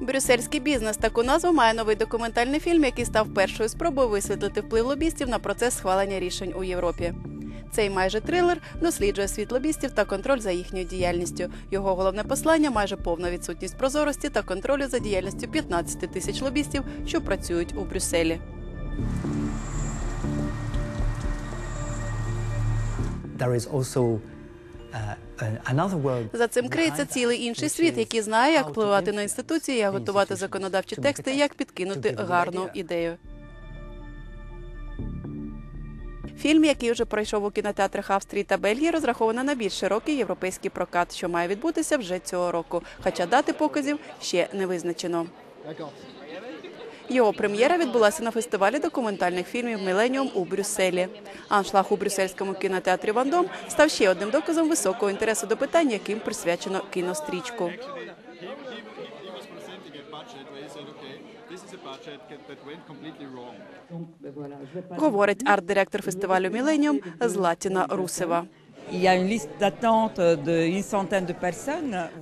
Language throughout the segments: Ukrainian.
Брюссельський бізнес таку назву має новий документальний фільм, який став першою спробою висвітлити вплив лобістів на процес схвалення рішень у Європі. Цей майже трилер досліджує світ лобістів та контроль за їхньою діяльністю. Його головне послання майже повна відсутність прозорості та контролю за діяльністю 15 тисяч лобістів, що працюють у Брюсселі. there is also uh, За цим криється цілий інший світ, який знає, як впливати на інституції, як готувати законодавчі тексти, як підкинути гарну ідею. Фільм, який вже пройшов у кінотеатрах Австрії та Бельгії, розраховано на більш широкий європейський прокат, що має відбутися вже цього року. Хоча дати показів ще не визначено. Його прем'єра відбулася на фестивалі документальних фільмів Міленіум у Брюсселі. Аншлаг у брюссельському кінотеатрі Вандом став ще одним доказом високого інтересу до питань, яким присвячено кінострічку. Говорить арт-директор фестивалю Міленіум Златіна Русева.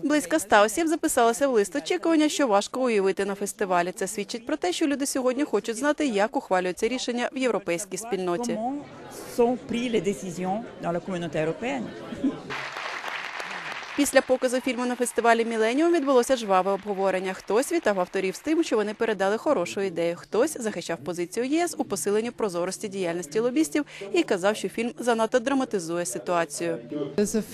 Близько ста осіб записалися в лист очікування, що важко уявити на фестивалі. Це свідчить про те, що люди сьогодні хочуть знати, як ухвалюються рішення в європейській спільноті. Після показу фільму на фестивалі Міленіум відбулося жваве обговорення. Хтось вітав авторів з тим, що вони передали хорошу ідею. Хтось захищав позицію ЄС у посиленні прозорості діяльності лобістів і казав, що фільм занадто драматизує ситуацію. Uh.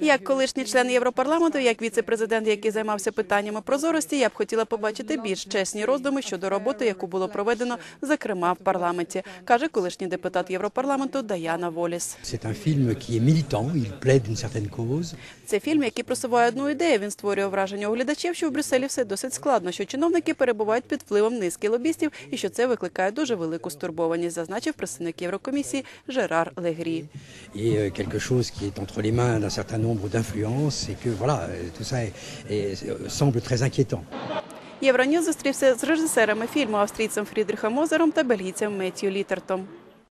Як колишній член Європарламенту, як віце-президент, який займався питаннями прозорості, я б хотіла побачити більш чесні роздуми щодо роботи, яку було проведено, зокрема в парламенті, каже колишній депутат Європарламенту Даяна Воліс. C'est un film Це фільм, який просуває одну ідею. Він створює враження у глядачів, що в Брюсселі все досить складно, що чиновники перебувають під впливом низки лобістів і що це викликає дуже велику стурбованість, зазначив представник Єврокомісії Жерар Легрі. Et euh, quelque chose qui est entre les mains d'un certain nombre d'influences et que voilà, euh, tout ça euh, semble très inquiétant. Євроньюз зустрівся з режисерами фільму австрійцем Фрідрихом Мозером та бельгійцем Меттью Літертом.